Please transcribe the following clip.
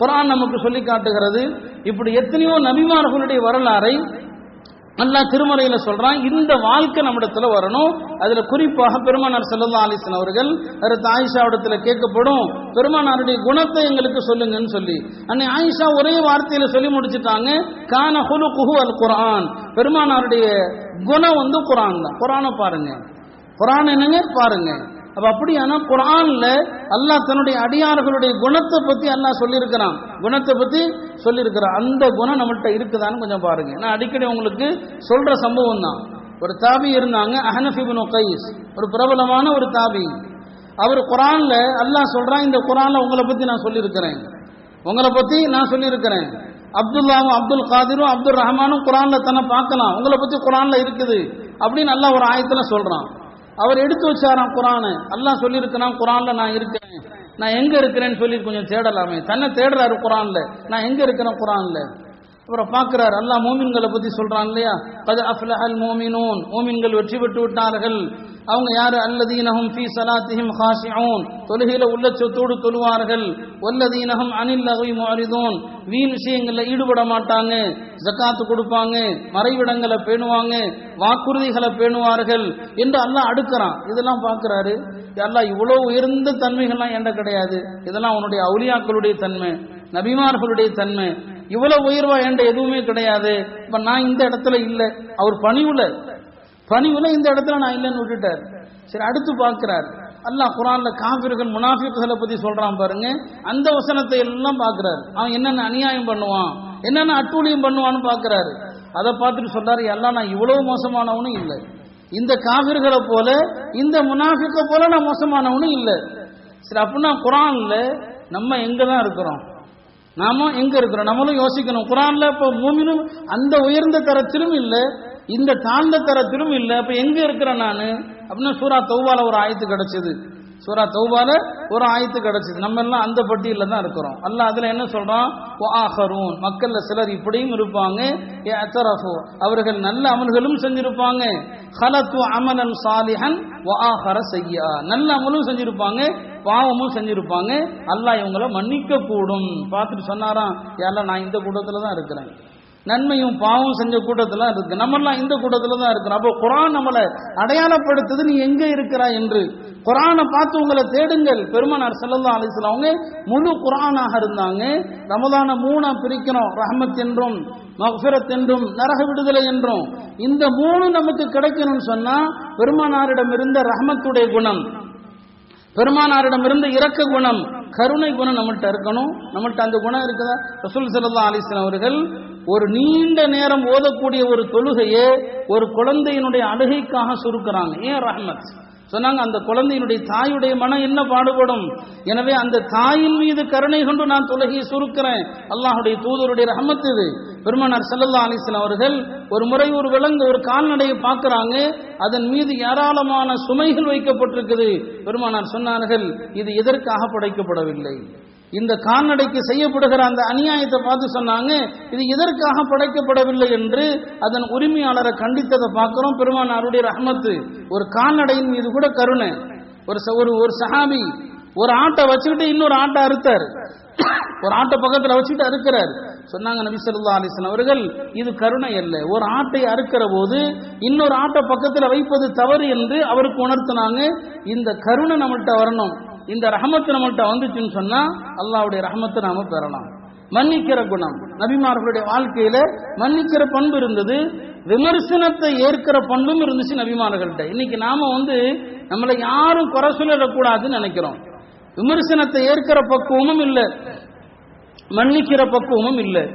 குரான் நமக்கு சொல்லி காட்டுகிறது. இப்படி எத்தனையோ நபிமார்களுடைய வரலாறை நல்லா திருமறையில சொல்றான். இந்த வாழ்க்கை நம்மிடத்துல வரணும். அதுல குறிப்பாக பெருமானார் செல்லல்லா அலிசன் அவர்கள் ஆயிஷா விடத்தில் கேட்கப்படும் பெருமானாருடைய குணத்தை எங்களுக்கு சொல்லுங்கன்னு சொல்லி. அன்னை ஆயிஷா ஒரே வார்த்தையில சொல்லி முடிச்சுட்டாங்க. கான ஹுலு குஹு அல் குரான் பெருமானாருடைய குணம் வந்து குரான் தான். குரானை பாருங்க. குரான் என்னங்க? பாருங்க. அப்ப அப்படியானா குரான்ல அல்லாஹ் தன்னுடைய அடியார்களுடைய குணத்தை பத்தி அல்லாஹ் சொல்லியிருக்கிறான். குணத்தை பத்தி சொல்லியிருக்கிறான். அந்த குணம் நம்மள்கிட்ட இருக்குதான்னு கொஞ்சம் பாருங்க. நான் அடிக்கடி உங்களுக்கு சொல்ற சம்பவம் தான். ஒரு தாபி இருந்தாங்க அஹனஃபிபின் கைஸ். ஒரு பிரபலமான ஒரு தாபி. அவர் குரான்ல அல்லாஹ் சொல்றான் இந்த குரான்ல உங்களை பத்தி நான் சொல்லியிருக்கிறேன். உங்களை பத்தி நான் சொல்லியிருக்கிறேன். அப்துல்லாவும் அப்துல் காதிரும் அப்துல் ரஹ்மானும் குரான்ல தன்னை பார்க்கலாம். உங்களை பத்தி குரான்ல இருக்குது அப்படின்னு நல்லா ஒரு ஆயத்துல சொல்றான். அவர் எடுத்து வச்சாராம் குரானு. அல்லாஹ் சொல்லியிருக்கிறான் குரான்ல நான் இருக்கிறேன் நான் எங்க இருக்கிறேன்னு சொல்லி கொஞ்சம் தேடலாமே. தன்னை தேடுறாரு குரான்ல. நான் எங்க இருக்கிறேன் குரான்ல? அப்புறம் பார்க்கிறார் அல்லாஹ் மோமின்களை பத்தி சொல்றான் இல்லையா? கது அஃப்லஹல் மோமினூன். மோமின்கள் வெற்றி பெற்று விட்டார்கள். அவங்க யாரு? அல்லதீனஹும் ஃபீ சலாத்திஹிம் காஷிஊன் தொழுகையில உள்ளச்சத்தோடு தொழுவார்கள். வல்லதீனஹும் அனில் லகவி முஅரிதூன். வீண் விஷயங்கள்ல ஈடுபட மாட்டாங்க. ஜக்காத்து கொடுப்பாங்க. மறைவிடங்களை பேணுவாங்க. வாக்குறுதிகளை பேணுவார்கள் என்று அல்லாஹ் அடுக்கிறான். இதெல்லாம் பார்க்கிறாரு. எல்லாம் இவ்வளவு உயர்ந்த தன்மைகள்லாம் என்கிட்ட கிடையாது. இதெல்லாம் அவனுடைய அவுலியாக்களுடைய தன்மை நபிமார்களுடைய தன்மை. இவ்வளவு உயர்வா என்ற எதுவுமே கிடையாது. இப்ப நான் இந்த இடத்துல இல்லை. அவர் பணிவுல பணிவுல இந்த இடத்துல நான் இல்லைன்னு விட்டுட்டார். சரி அடுத்து பார்க்கிறார். அல்லாஹ் குரான்ல காபிர்கள் முனாஃபிக்குகளை பத்தி சொல்றான் பாருங்க. அந்த வசனத்தை எல்லாம் பார்க்கிறார். அவன் என்னென்ன அநியாயம் பண்ணுவான்? என்னென்ன அட்டூழியம் பண்ணுவான்னு பார்க்கிறாரு. அதை பார்த்துட்டு சொல்றாரு எல்லாம் நான் இவ்வளவு மோசமானவனும் இல்லை. இந்த காவிர்களை போல இந்த முனாஃபிக்க போல நான் மோசமானவனும் இல்லை. சரி அப்படின்னா குரான்ல நம்ம எங்க தான் இருக்கிறோம்? நாம எங்க இருக்கிறோம்? நம்மளும் யோசிக்கணும். குரான்ல இப்ப மூமினும் அந்த உயர்ந்த தரத்திலும் இல்லை. இந்த தாழ்ந்த தரத்திலும் இல்ல. அப்ப எங்க இருக்கிறேன் நானு? அப்படின்னா சூரா தௌபால ஒரு ஆயத்து கிடைச்சது. சூரா தௌபால ஒரு ஆயத்து கிடைச்சது. நம்ம எல்லாம் அந்த பட்டியல தான் இருக்கிறோம். அல்ல அதுல என்ன சொல்றான்? ஆஹரூன் மக்கள்ல சிலர் இப்படியும் இருப்பாங்க. அவர்கள் நல்ல அமல்களும் செஞ்சிருப்பாங்க. ஹலத்து அமலன் சாலிஹன் வாஹர செய்யா நல்ல அமலும் செஞ்சிருப்பாங்க. பாவமும் செஞ்சிருப்பாங்க. அல்லாஹ் இவங்கள மன்னிக்க கூடும் பார்த்துட்டு சொன்னாராம் யாரெல்லாம் நான் இந்த கூட்டத்துல தான் இருக்கிறேன்? நன்மையும் பாவம் செஞ்ச கூட்டத்தில் இருக்கு. நம்மெல்லாம் இந்த கூட்டத்தில் தான் இருக்கிறோம். அப்போ குரான் நம்மளை அடையாளப்படுத்துது நீ எங்கே இருக்கிறாய்? என்று. குரானை பார்த்து உங்களை தேடுங்கள். பெருமானார் செல்லல்லா அலிஸ்லாம் அவங்க முழு குரானாக இருந்தாங்க. ரமதான மூணா பிரிக்கிறோம். ரஹமத் என்றும் மஃபிரத் என்றும் நரக விடுதலை என்றும். இந்த மூணு நமக்கு கிடைக்கணும்னு சொன்னா பெருமானாரிடம் இருந்த ரஹமத்துடைய குணம் பெருமானாரிடம் இருந்த இரக்க குணம் கருணை குணம் நம்மகிட்ட இருக்கணும். நம்மகிட்ட அந்த குணம் இருக்குதா? ரசூல் சல்லா அலிஸ்லாம் அவர்கள் ஒரு நீண்ட நேரம் ஓதக்கூடிய ஒரு தொழுகையே ஒரு குழந்தையினுடைய அழுகைக்காக சுருக்கிறாங்க. ஏன் ரஹ்மத்? சொன்னாங்க அந்த குழந்தையினுடைய தாயுடைய மனம் என்ன பாடுபடும்? எனவே அந்த தாயின் மீது கருணை கொண்டு நான் தொழுகையை சுருக்கிறேன். அல்லாஹுடைய தூதருடைய ரஹமத் இது. பெருமானார் செல்லல்லா அலிஸ்லாம் அவர்கள் ஒரு முறை ஒரு விலங்கு ஒரு கால்நடையை பார்க்கிறாங்க. அதன் மீது ஏராளமான சுமைகள் வைக்கப்பட்டிருக்குது. பெருமானார் சொன்னார்கள் இது எதற்காக படைக்கப்படவில்லை? இந்த கால்நடைக்கு செய்யப்படுகிற அந்த அநியாயத்தை பார்த்து சொன்னாங்க இது எதற்காக படைக்கப்படவில்லை என்று அதன் உரிமையாளரை கண்டித்ததை பார்க்கிறோம். பெருமானாருடைய ரஹமத்து ஒரு கால்நடையின் மீது கூட கருணை. ஒரு ச- ஒரு ஒரு சஹாபி ஒரு ஆட்டை வச்சுக்கிட்டு இன்னொரு ஆட்டை அறுத்தார். ஒரு ஆட்டை பக்கத்துல வச்சுட்டு அறுக்கிறார். சொன்னாங்க நபி சொல்லா அலைஹி அவர்கள் இது கருணை அல்ல. ஒரு ஆட்டை அறுக்கிற போது இன்னொரு ஆட்டை பக்கத்துல வைப்பது தவறு என்று அவருக்கு உணர்த்தினாங்க. இந்த கருணை நம்மள்கிட்ட வரணும். இந்த ரஹமத்து நம்மள்கிட்ட வந்துச்சுன்னு சொன்னா அல்லாவுடைய ரஹமத்தை நாம பெறலாம். மன்னிக்கிற குணம். நபிமார்களுடைய வாழ்க்கையில மன்னிக்கிற பண்பு இருந்தது விமர்சனத்தை ஏற்கிற பண்பும் இருந்துச்சு நபிமார்கள்ட்ட. இன்னைக்கு நாம வந்து நம்மளை யாரும் குறை சொல்லிடக்கூடாதுன்னு நினைக்கிறோம். விமர்சனத்தை ஏற்கிற பக்குவமும் இல்லை மன்னிக்கிற பக்குவமும் இல்லை.